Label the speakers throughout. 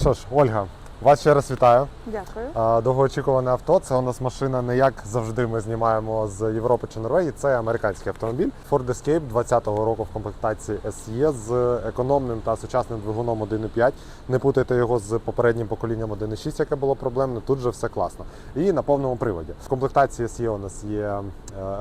Speaker 1: Що ж, Ольга, вас ще раз вітаю.
Speaker 2: Дякую.
Speaker 1: Довгоочікуване авто. Це у нас машина не як завжди ми знімаємо з Європи чи Норвегії. Це американський автомобіль Ford Escape 20-го року в комплектації SE з економним та сучасним двигуном 1.5. Не путайте його з попереднім поколінням 1.6, яке було проблемне. Тут же все класно. І на повному приводі. В комплектації SE у нас є е,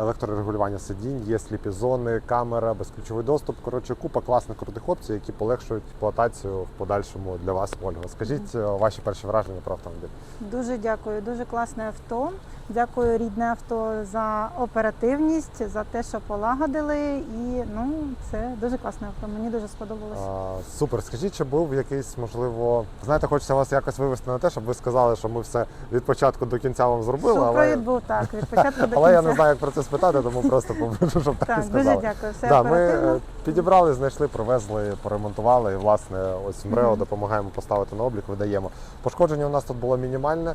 Speaker 1: електрорегулювання сидінь, є сліпі зони, камера, безключовий доступ. Коротше, купа класних крутих опцій, які полегшують експлуатацію в подальшому для вас, Ольга. Скажіть е, ваші перші враження про автомобіль.
Speaker 2: Дуже дякую. Дуже класне авто. Дякую рідне авто за оперативність, за те, що полагодили. І ну це дуже класне авто. Мені дуже сподобалось.
Speaker 1: А, супер. Скажіть, чи був якийсь, можливо, знаєте, хочеться вас якось вивести на те, щоб ви сказали, що ми все від початку до кінця вам зробили, але,
Speaker 2: був так від початку до кінця.
Speaker 1: але я не знаю, як про це спитати, тому просто попрошу, щоб так, і
Speaker 2: Так,
Speaker 1: сказали.
Speaker 2: дуже дякую. Все
Speaker 1: Да, ми
Speaker 2: оперативно.
Speaker 1: е, підібрали, знайшли, привезли, поремонтували. І власне, ось МРЕО
Speaker 2: Мгм.
Speaker 1: допомагаємо поставити на облік, видаємо. Пошкодження у нас тут було мінімальне.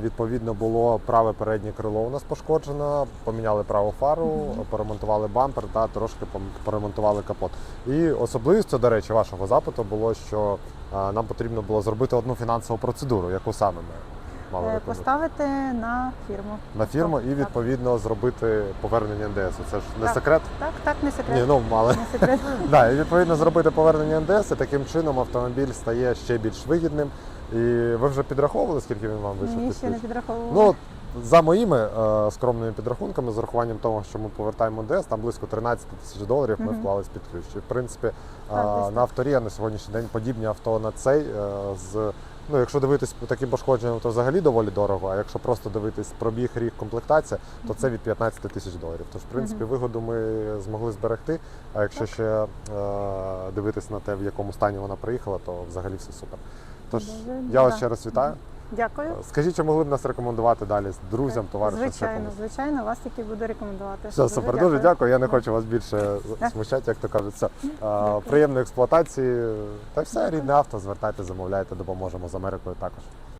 Speaker 1: Відповідно, було праве переднє крило у нас пошкоджено. Поміняли праву фару, поремонтували бампер та трошки поремонтували капот. І особливістю, до речі, вашого запиту було, що нам потрібно було зробити одну фінансову процедуру, яку саме ми мали
Speaker 2: Е. Поставити на фірму.
Speaker 1: на фірму і
Speaker 2: Так.
Speaker 1: відповідно зробити повернення НДС. Це ж не
Speaker 2: Так.
Speaker 1: секрет?
Speaker 2: Так, так, не секрет.
Speaker 1: Ні, ну мали.
Speaker 2: Не секрет.
Speaker 1: Да, і відповідно зробити повернення НДС, і таким чином автомобіль стає ще більш вигідним. І ви вже підраховували, скільки він вам вийшов?
Speaker 2: Ні, ще не
Speaker 1: ключ?
Speaker 2: підраховувала.
Speaker 1: Ну, от за моїми е, скромними підрахунками, з урахуванням того, що ми повертаємо НДС, там близько 13 тисяч доларів ми
Speaker 2: Мгм.
Speaker 1: вклали з під ключ. І, в принципі, е,
Speaker 2: Так, десь
Speaker 1: на
Speaker 2: так.
Speaker 1: авторія на сьогоднішній день подібні авто на цей е, з. Ну, якщо дивитись по таким пошкодженням, то взагалі доволі дорого. А якщо просто дивитись пробіг, рік, комплектація, то це від 15 тисяч доларів. Тож, в принципі,
Speaker 2: Мгм.
Speaker 1: вигоду ми змогли зберегти. А якщо ще е, дивитись на те, в якому стані вона приїхала, то взагалі все супер. Тож я вас ще раз вітаю.
Speaker 2: Дякую.
Speaker 1: Скажіть, чи могли б нас рекомендувати далі з друзям, товаришам?
Speaker 2: Звичайно, звичайно, вас тільки буду рекомендувати.
Speaker 1: Все, супер, дуже дякую. Я не хочу вас більше смущати, як то кажуть. Все. Приємної експлуатації. Та все, рідне авто, звертайте, замовляйте, допоможемо з Америкою також.